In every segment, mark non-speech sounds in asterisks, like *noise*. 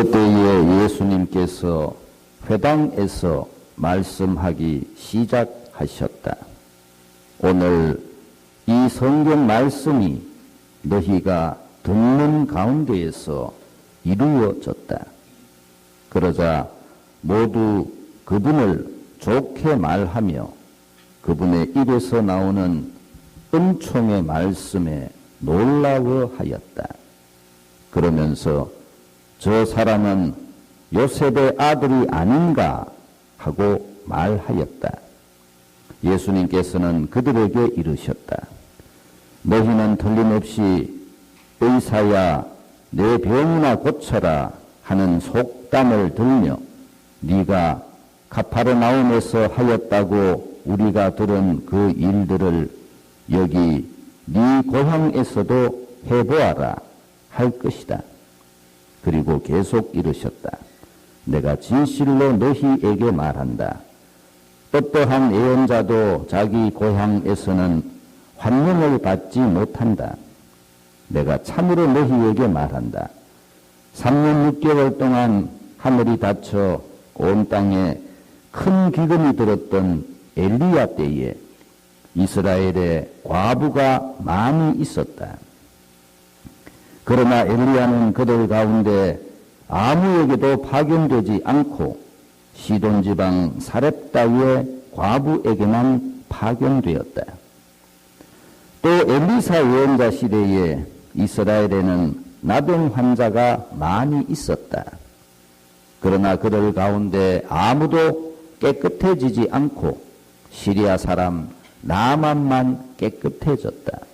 그때에 예수님께서 회당에서 말씀하기 시작하셨다. 오늘 이 성경 말씀이 너희가 듣는 가운데에서 이루어졌다. 그러자 모두 그분을 좋게 말하며 그분의 입에서 나오는 은총의 말씀에 놀라워하였다. 그러면서 저 사람은 요셉의 아들이 아닌가 하고 말하였다. 예수님께서는 그들에게 이르셨다. 너희는 틀림없이 의사야 내 병이나 고쳐라 하는 속담을 들며 네가 카파르나움에서 하였다고 우리가 들은 그 일들을 여기 네 고향에서도 해보아라 할 것이다. 그리고 계속 이르셨다. 내가 진실로 너희에게 말한다. 어떠한 예언자도 자기 고향에서는 환영을 받지 못한다. 내가 참으로 너희에게 말한다. 3년 6개월 동안 하늘이 닫혀 온 땅에 큰 기근이 들었던 엘리야 때에 이스라엘에 과부가 많이 있었다. 그러나 엘리야는 그들 가운데 아무에게도 파견되지 않고 시돈 지방 사렙 따위의 과부에게만 파견되었다. 또 엘리사 예언자 시대에 이스라엘에는 나병 환자가 많이 있었다. 그러나 그들 가운데 아무도 깨끗해지지 않고 시리아 사람 나만만 깨끗해졌다.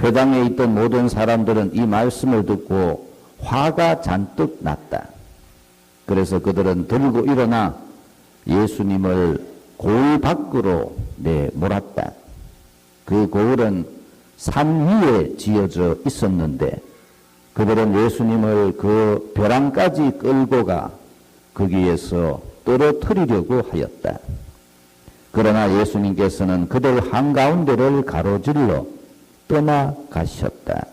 회당에 있던 모든 사람들은 이 말씀을 듣고 화가 잔뜩 났다. 그래서 그들은 들고 일어나 예수님을 고을 밖으로 내몰았다. 그 고을은 산 위에 지어져 있었는데 그들은 예수님을 그 벼랑까지 끌고 가 거기에서 떨어뜨리려고 하였다. 그러나 예수님께서는 그들 한가운데를 가로질러 떠나가셨다.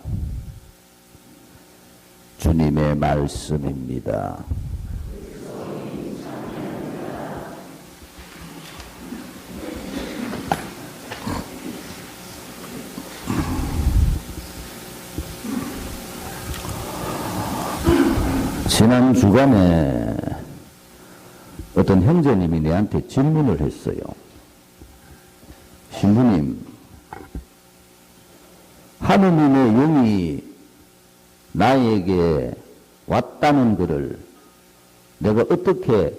주님의 말씀입니다. 지난 주간에 어떤 형제님이 내한테 질문을 했어요. 신부님, 하느님의 영이 나에게 왔다는 것을 내가 어떻게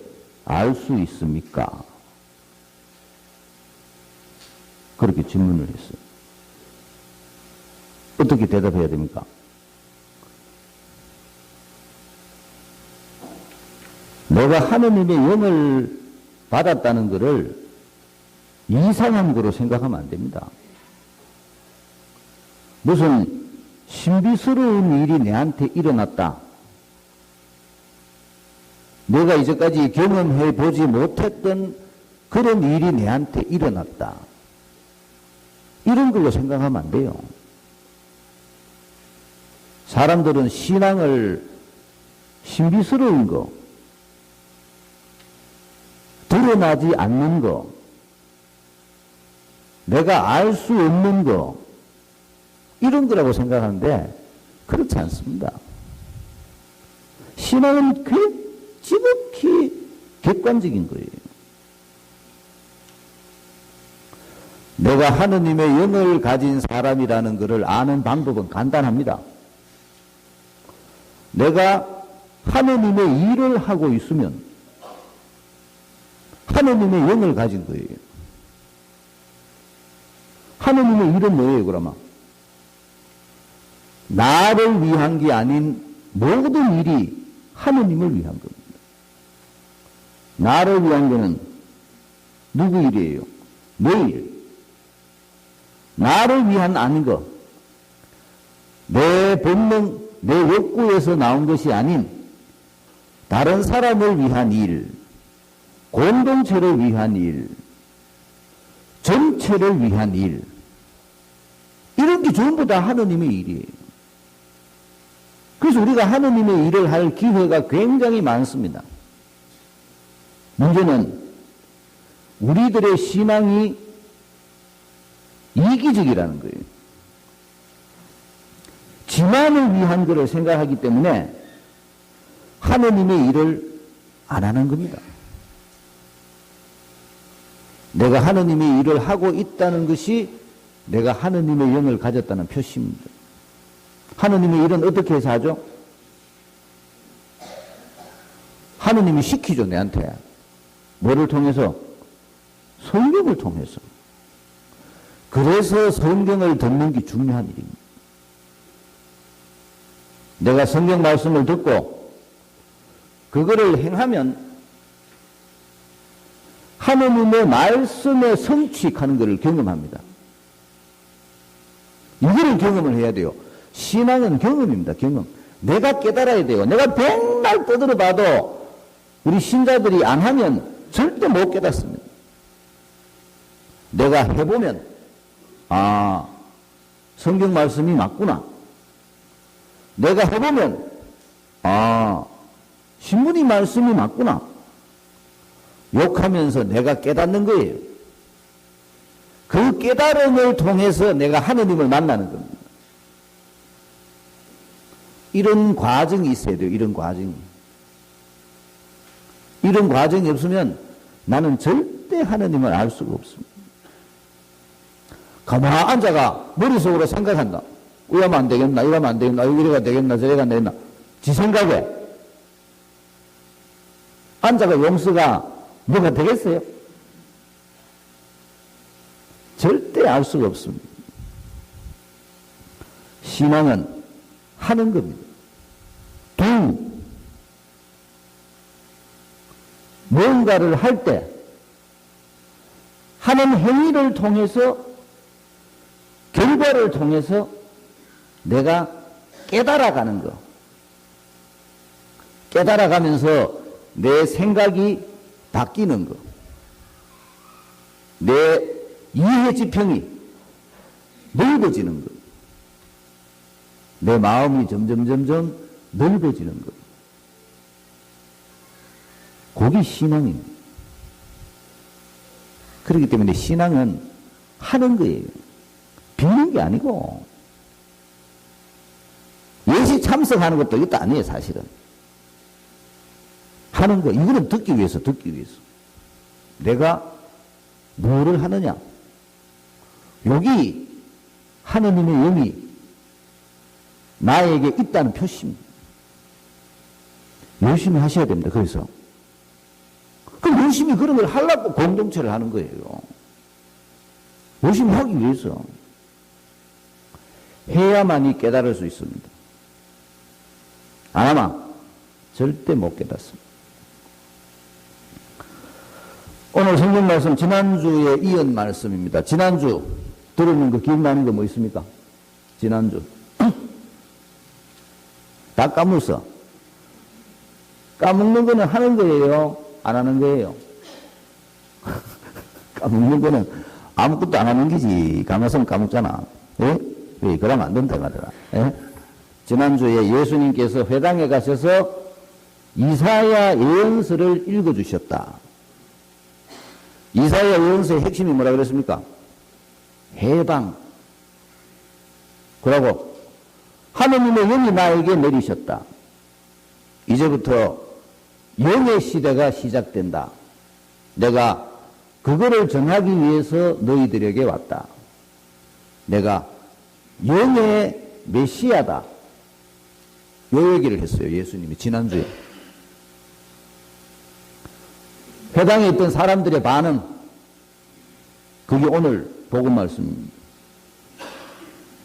알 수 있습니까? 그렇게 질문을 했어요. 어떻게 대답해야 됩니까? 내가 하느님의 영을 받았다는 것을 이상한 거로 생각하면 안 됩니다. 무슨 신비스러운 일이 내한테 일어났다. 내가 이제까지 경험해 보지 못했던 그런 일이 내한테 일어났다. 이런 걸로 생각하면 안 돼요. 사람들은 신앙을 신비스러운 거, 드러나지 않는 거, 내가 알 수 없는 거, 이런 거라고 생각하는데, 그렇지 않습니다. 신앙은 그 지극히 객관적인 거예요. 내가 하느님의 영을 가진 사람이라는 것을 아는 방법은 간단합니다. 내가 하느님의 일을 하고 있으면 하느님의 영을 가진 거예요. 하느님의 일은 뭐예요, 그러면? 나를 위한 게 아닌 모든 일이 하느님을 위한 겁니다. 나를 위한 거는 누구 일이에요? 내 일. 나를 위한 아닌 거. 내 본능, 내 욕구에서 나온 것이 아닌 다른 사람을 위한 일. 공동체를 위한 일, 전체를 위한 일, 이런 게 전부 다 하느님의 일이에요. 그래서 우리가 하느님의 일을 할 기회가 굉장히 많습니다. 문제는 우리들의 신앙이 이기적이라는 거예요. 지만을 위한 것을 생각하기 때문에 하느님의 일을 안 하는 겁니다. 내가 하느님의 일을 하고 있다는 것이 내가 하느님의 영을 가졌다는 표시입니다. 하느님의 일은 어떻게 해서 하죠? 하느님이 시키죠, 내한테. 뭐를 통해서? 성경을 통해서. 그래서 성경을 듣는 게 중요한 일입니다. 내가 성경 말씀을 듣고 그거를 행하면 하느님의 말씀에 성취하는 것을 경험합니다. 이거를 경험을 해야 돼요. 신앙은 경험입니다. 경험. 내가 깨달아야 돼요. 내가 백날 떠들어 봐도 우리 신자들이 안 하면 절대 못 깨닫습니다. 내가 해보면 아 성경 말씀이 맞구나. 내가 해보면 아 신문이 말씀이 맞구나. 욕하면서 내가 깨닫는 거예요. 그 깨달음을 통해서 내가 하느님을 만나는 겁니다. 이런 과정이 있어야 돼요. 이런 과정이. 이런 과정이 없으면 나는 절대 하느님을 알 수가 없습니다. 가만 앉아가 머릿속으로 생각한다. 이러면 안 되겠나, 이러면 안 되겠나, 이래가 되겠나, 저래가 되겠나. 지 생각에. 앉아가 용서가 뭐가 되겠어요? 절대 알 수가 없습니다. 신앙은 하는 겁니다. 두, 뭔가를 할 때, 하는 행위를 통해서, 결과를 통해서 내가 깨달아가는 거. 깨달아가면서 내 생각이 바뀌는 거. 내 이해 지평이 넓어지는 것. 내 마음이 점점 점점 넓어지는 것. 그게 신앙입니다. 그렇기 때문에 신앙은 하는 거예요. 빌는 게 아니고. 예시 참석하는 것도 이것도 아니에요, 사실은. 하는 거. 이거는 듣기 위해서, 듣기 위해서. 내가 뭐를 하느냐. 여기 하느님의 영이 나에게 있다는 표시입니다. 열심히 하셔야 됩니다. 그래서. 그럼 열심히 그런 걸 하려고 공동체를 하는 거예요. 열심히 하기 위해서. 해야만이 깨달을 수 있습니다. 안 하면 절대 못 깨닫습니다. 오늘 성경 말씀 지난주에 이은 말씀입니다. 지난주 들었는 거 기억나는 거 뭐 있습니까? 지난주. 다 까먹었어. 까먹는 거는 하는 거예요? 안 하는 거예요? *laughs* 까먹는 거는 아무것도 안 하는 거지. 가만있으면 까먹잖아. 예? 왜? 그러면 안 된다 말이야. 예? 지난주에 예수님께서 회당에 가셔서 이사야 예언서를 읽어주셨다. 이사야 예언서의 핵심이 뭐라 그랬습니까? 해방. 그러고 하느님의 영이 나에게 내리셨다. 이제부터 영의 시대가 시작된다. 내가 그거를 전하기 위해서 너희들에게 왔다. 내가 영의 메시아다. 요 얘기를 했어요. 예수님이 지난주에. 회당에 있던 사람들의 반응. 그게 오늘 복음 말씀입니다.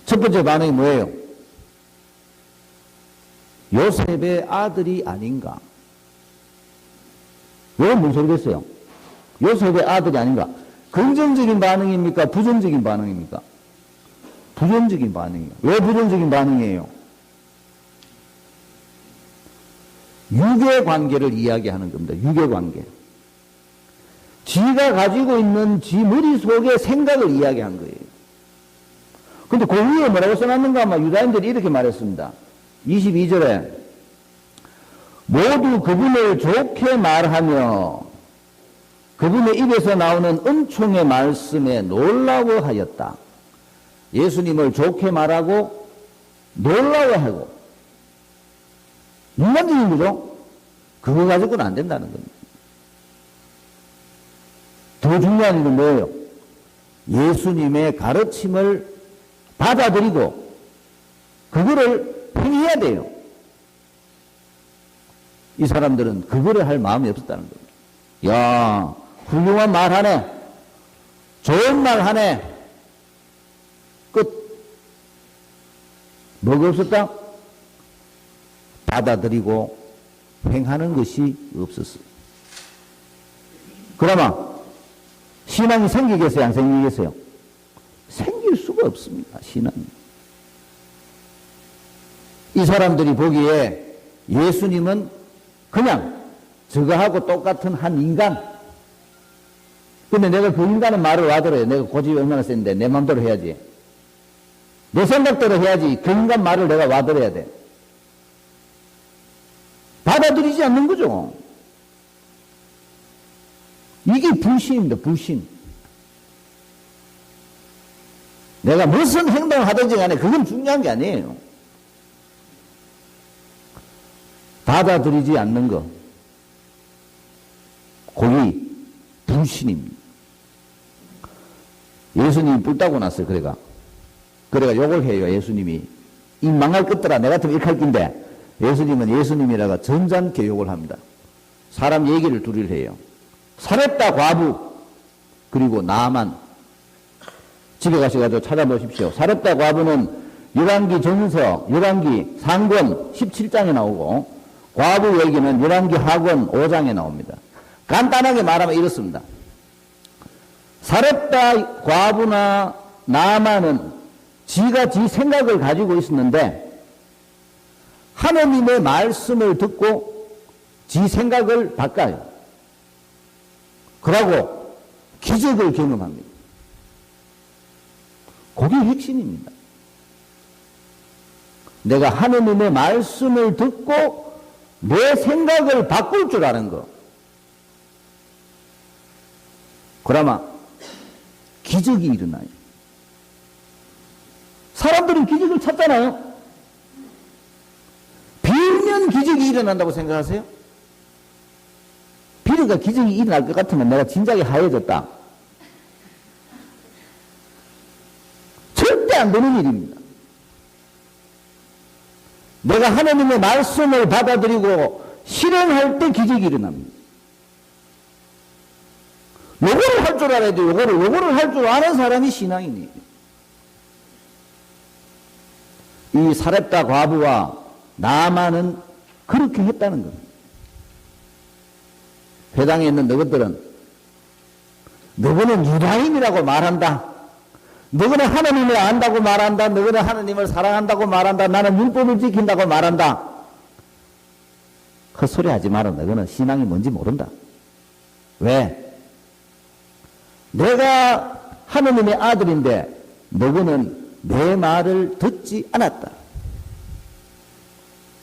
첫 번째 반응이 뭐예요? 요셉의 아들이 아닌가? 이건 무슨 소리겠어요? 요셉의 아들이 아닌가? 긍정적인 반응입니까? 부정적인 반응입니까? 부정적인 반응이에요. 왜 부정적인 반응이에요? 유괴 관계를 이야기하는 겁니다. 유괴 관계. 지가 가지고 있는 지 머릿속의 생각을 이야기한 거예요. 근데 그 위에 뭐라고 써놨는가 아마 유다인들이 이렇게 말했습니다. 22절에 모두 그분을 좋게 말하며 그분의 입에서 나오는 은총의 말씀에 놀라워하였다. 예수님을 좋게 말하고 놀라워하고 인간적인 거죠? 그거 가지고는 안 된다는 겁니다. 더 중요한 건 뭐예요? 예수님의 가르침을 받아들이고 그거를 행해야 돼요. 이 사람들은 그거를 할 마음이 없었다는 겁니다. 야, 훌륭한 말 하네. 좋은 말 하네. 끝. 뭐가 없었다? 받아들이고 행하는 것이 없었어. 그러면 신앙이 생기겠어요? 안 생기겠어요? 생길 수가 없습니다. 신앙이. 이 사람들이 보기에 예수님은 그냥 저거하고 똑같은 한 인간. 근데 내가 그 인간의 말을 와들어요. 내가 고집이 얼마나 센데 내 마음대로 해야지. 내 생각대로 해야지. 그 인간 말을 내가 와들어야 돼. 받아들이지 않는 거죠. 이게 불신입니다. 불신. 내가 무슨 행동을 하든지 간에 그건 중요한 게 아니에요. 받아들이지 않는 것. 거기 불신입니다. 예수님이 뿔 따고 났어요. 그래가. 그래가 욕을 해요. 예수님이. 이 망할 것들아. 내 같으면 이렇게 할 낀데. 예수님은 예수님이라가 전잔 교욕을 합니다. 사람 얘기를 둘을 해요. 살했다 과부 그리고 나만 집에 가셔가지고 찾아보십시오. 살했다 과부는 열왕기 전서, 열왕기 상권 17장에 나오고 과부 얘기는 열왕기 하권 5장에 나옵니다. 간단하게 말하면 이렇습니다. 살했다 과부나 나만은 지가 지 생각을 가지고 있었는데 하느님의 말씀을 듣고 지 생각을 바꿔요. 그러고 기적을 경험합니다. 그게 핵심입니다. 내가 하느님의 말씀을 듣고 내 생각을 바꿀 줄 아는 거. 그러면 기적이 일어나요. 사람들은 기적을 찾잖아요. 빌면 기적이 일어난다고 생각하세요? 비리가 기적이 일어날 것 같으면 내가 진작에 하얘졌다. 절대 안 되는 일입니다. 내가 하나님의 말씀을 받아들이고 실행할 때 기적이 일어납니다. 요거를 할 줄 알아야 돼. 요거를, 요거를 할 줄 아는 사람이 신앙이니. 이 사렙다 과부와 나만은 그렇게 했다는 겁니다. 회당에 있는 너희들은 너희는 유다인이라고 말한다. 너희는 하나님을 안다고 말한다. 너희는 하나님을 사랑한다고 말한다. 나는 율법을 지킨다고 말한다. 헛소리 하지 마라. 너희는 신앙이 뭔지 모른다. 왜? 내가 하나님의 아들인데 너희는 내 말을 듣지 않았다.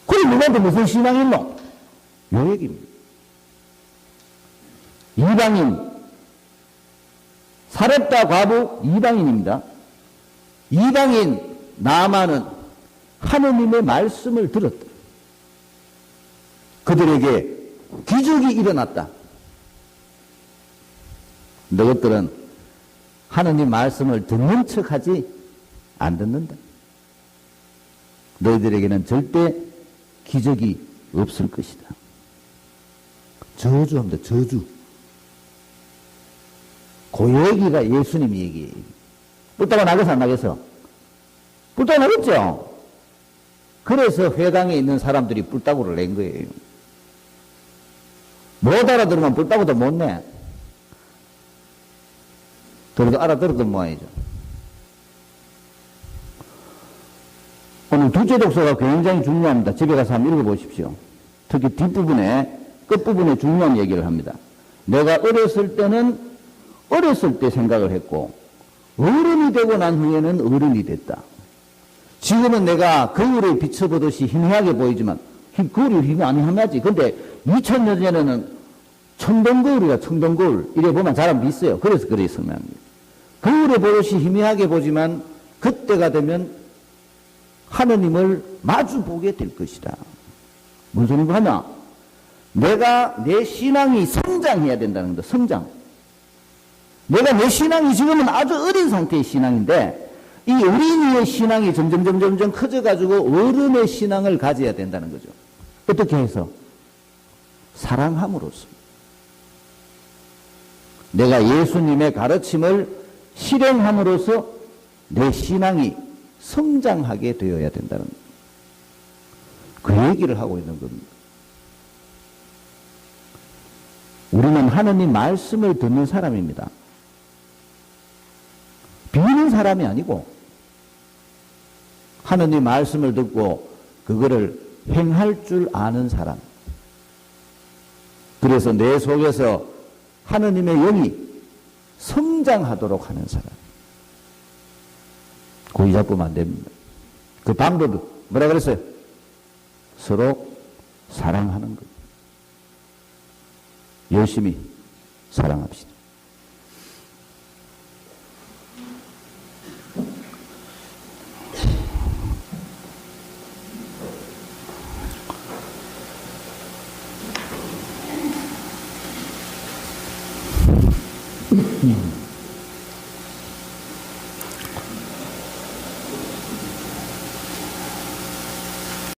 그럼 너희한테 무슨 신앙이 있노? 요 얘기입니다. 이방인, 사렙다 과부 이방인입니다. 이방인 나만은 하느님의 말씀을 들었다. 그들에게 기적이 일어났다. 너희들은 하느님 말씀을 듣는 척하지 안 듣는다. 너희들에게는 절대 기적이 없을 것이다. 저주합니다. 저주. 그 얘기가 예수님 얘기예요. 뿔따가 나겠어, 안 나겠어? 뿔따가 나겠죠? 그래서 회당에 있는 사람들이 뿔따구를 낸 거예요. 못 알아들으면 뿔따구도 못 내. 그래도 알아들었던 모양이죠. 오늘 두째 독서가 굉장히 중요합니다. 집에 가서 한번 읽어보십시오. 특히 뒷부분에, 끝부분에 중요한 얘기를 합니다. 내가 어렸을 때는 어렸을 때 생각을 했고 어른이 되고 난 후에는 어른이 됐다. 지금은 내가 거울에 비춰보듯이 희미하게 보이지만 힘- 거울이 희미하지. 근데 2000년 전에는 청동거울이라 청동거울 이래 보면 잘안 비어요. 그래서 그래 설명합니다. 거울에 보듯이 희미하게 보지만 그때가 되면 하느님을 마주 보게 될 것이다. 무슨 소리인가 하냐? 내가 내 신앙이 성장해야 된다는 거, 성장. 내가 내 신앙이 지금은 아주 어린 상태의 신앙인데 이 어린이의 신앙이 점점 점 점 점 점 커져가지고 어른의 신앙을 가져야 된다는 거죠. 어떻게 해서? 사랑함으로써. 내가 예수님의 가르침을 실행함으로써 내 신앙이 성장하게 되어야 된다는 그 얘기를 하고 있는 겁니다. 우리는 하느님 말씀을 듣는 사람입니다. 사람이 아니고 하느님 말씀을 듣고 그거를 행할 줄 아는 사람. 그래서 내 속에서 하느님의 영이 성장하도록 하는 사람. 고의 잡으면 안 됩니다. 그 방법은 뭐라 그랬어요? 서로 사랑하는 것. 열심히 사랑합시다.